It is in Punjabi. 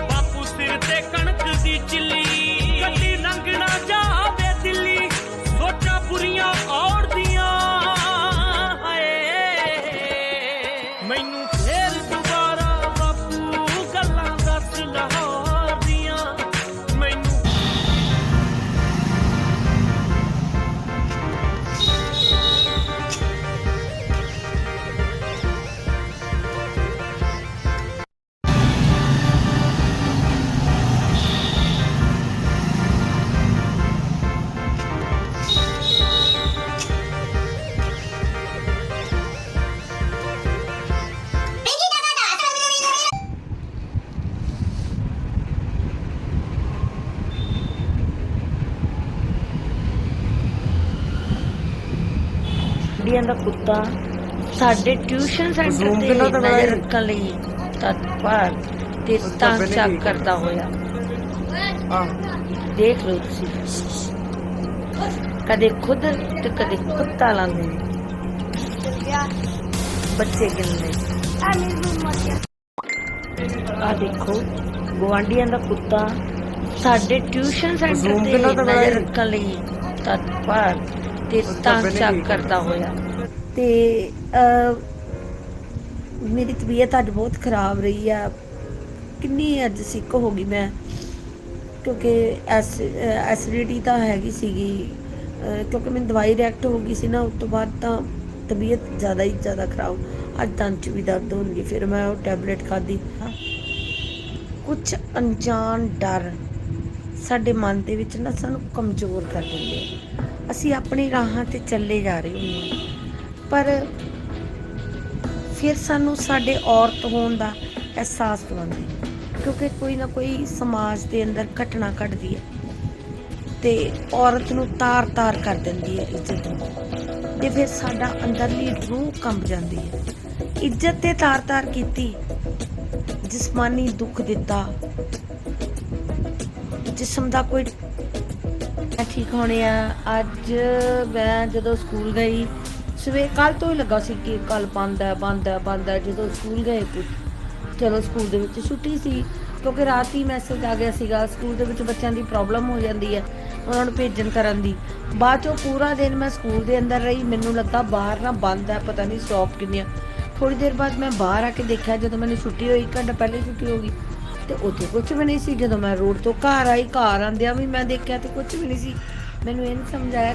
ਬਾਪੂ ਸਿਰ ਤੇ ਕਣਕ ਦੀ ਚਿੱਲੀ। ਗਵਾਂਢੀਆਂ ਦਾ ਕੁੱਤਾ ਸਾਡੇ ਟਿਊਸ਼ਨ ਸੈਂਟਰ ਤੇ ਨਜ਼ਰ? ਰੱਖਣ ਲਈ ਤਤਪਰ ਤੇ ਤੋਂ ਚੱਕ। ਕਰਦਾ ਹੋਇਆ ਆ ਦੇਖ ਲਓ ਤੁਸੀਂ ਕਦੇ ਖੁਦ ਤੇ ਕਦੇ ਕੁੱਤਾ ਲਾਉਂਦੇ ਬੱਚੇ ਗਿਣਦੇ ਆ ਦੇਖੋ ਗਵਾਂਢੀਆਂ ਦਾ ਕੁੱਤਾ ਸਾਡੇ ਟਿਊਸ਼ਨ ਸੈਂਟਰ ਤੇ ਨਜ਼ਰ? ਰੱਖਣ ਲਈ ਤਤਪਰ ਤੇ ਤੋਂ ਚੱਕ। ਕਰਦਾ ਹੋਇਆ। ਤੇ ਮੇਰੀ ਤਬੀਅਤ ਅੱਜ ਬਹੁਤ ਖਰਾਬ ਰਹੀ ਆ। ਕਿੰਨੀ ਅੱਜ ਸਿੱਕ ਹੋ ਗਈ ਮੈਂ। ਕਿਉਂਕਿ ਐਸਿਡਿਟੀ ਤਾਂ ਹੈਗੀ ਸੀਗੀ। ਕਿਉਂਕਿ ਮੈਨੂੰ ਦਵਾਈ ਰਿਐਕਟ ਹੋ ਗਈ ਸੀ ਨਾ ਉਸ ਤੋਂ ਬਾਅਦ ਤਾਂ ਤਬੀਅਤ ਜ਼ਿਆਦਾ ਹੀ ਜ਼ਿਆਦਾ ਖਰਾਬ। ਅੱਜ ਦੰਦ 'ਚ ਵੀ ਦਰਦ ਹੋਣਗੇ ਫਿਰ ਮੈਂ ਉਹ ਟੈਬਲੇਟ ਖਾਧੀ। ਕੁਝ ਅਣਜਾਣ ਡਰ ਸਾਡੇ ਮਨ ਦੇ ਵਿੱਚ ਨਾ ਸਾਨੂੰ ਕਮਜ਼ੋਰ ਕਰ ਦਿੰਦੇ ਆ। ਅਸੀਂ ਆਪਣੀ ਰਾਹਾਂ ਤੇ ਚੱਲੇ ਜਾ ਰਹੇ ਹੁੰਦੇ ਹਾਂ। ਪਰ ਫਿਰ ਸਾਨੂੰ ਸਾਡੇ ਔਰਤ ਹੋਣ ਦਾ ਅਹਿਸਾਸ ਦਿਵਾਉਂਦੇ ਕਿਉਂਕਿ ਕੋਈ ਨਾ ਕੋਈ ਸਮਾਜ ਦੇ ਅੰਦਰ ਘਟਨਾ ਘਟਦੀ ਹੈ ਤੇ ਔਰਤ ਨੂੰ ਤਾਰ-ਤਾਰ ਕਰ ਦਿੰਦੀ ਹੈ ਇੱਜ਼ਤ ਨੂੰ। ਤੇ ਫਿਰ ਸਾਡਾ ਅੰਦਰਲੀ ਰੂਹ ਕੰਬ ਜਾਂਦੀ ਹੈ। ਇੱਜ਼ਤ ਤੇ ਤਾਰ-ਤਾਰ ਕੀਤੀ, ਜਿਸਮਾਨੀ ਦੁੱਖ ਦਿੱਤਾ, ਜਿਸਮ ਦਾ ਕੋਈ ਠੀਕ ਹੋਣੇ ਆ। ਅੱਜ ਮੈਂ ਜਦੋਂ ਸਕੂਲ ਗਈ, ਸਵੇਰ ਕੱਲ ਤੋਂ ਹੀ ਲੱਗਾ ਸੀ ਕਿ ਕੱਲ ਬੰਦ ਹੈ ਬੰਦ ਹੈ ਬੰਦ ਹੈ। ਜਦੋਂ ਸਕੂਲ ਗਏ ਚਲੋ ਸਕੂਲ ਦੇ ਵਿੱਚ ਛੁੱਟੀ ਸੀ, ਕਿਉਂਕਿ ਰਾਤ ਹੀ ਮੈਸੇਜ ਆ ਗਿਆ ਸੀਗਾ, ਸਕੂਲ ਦੇ ਵਿੱਚ ਬੱਚਿਆਂ ਦੀ ਪ੍ਰੋਬਲਮ ਹੋ ਜਾਂਦੀ ਹੈ, ਉਹਨਾਂ ਨੂੰ ਭੇਜਣ ਕਰਨ ਦੀ। ਬਾਅਦ ਚੋਂ ਪੂਰਾ ਦਿਨ ਮੈਂ ਸਕੂਲ ਦੇ ਅੰਦਰ ਰਹੀ, ਮੈਨੂੰ ਲੱਗਾ ਬਾਹਰ ਨਾ ਬੰਦ ਹੈ, ਪਤਾ ਨਹੀਂ ਸ਼ੌਪ ਕਿੰਨੀਆਂ। ਥੋੜੀ ਦੇਰ ਬਾਅਦ ਮੈਂ ਬਾਹਰ ਆ ਕੇ ਦੇਖਿਆ, ਜਦੋਂ ਮੈਨੂੰ ਛੁੱਟੀ ਹੋਈ, ਇੱਕ ਘੰਟਾ ਪਹਿਲੇ ਛੁੱਟੀ ਹੋ ਗਈ। ਤੇ ਉੱਥੇ ਕੁਝ ਵੀ ਨਹੀਂ ਸੀ। ਜਦੋਂ ਮੈਂ ਰੋਡ ਤੋਂ ਘਰ ਆਈ, ਘਰ ਆਂਦਿਆਂ ਵੀ ਮੈਂ ਦੇਖਿਆ ਤੇ ਕੁਝ ਵੀ ਨਹੀਂ ਸੀ। ਮੈਨੂੰ ਇਹ ਨਹੀਂ ਸਮਝ ਆਇਆ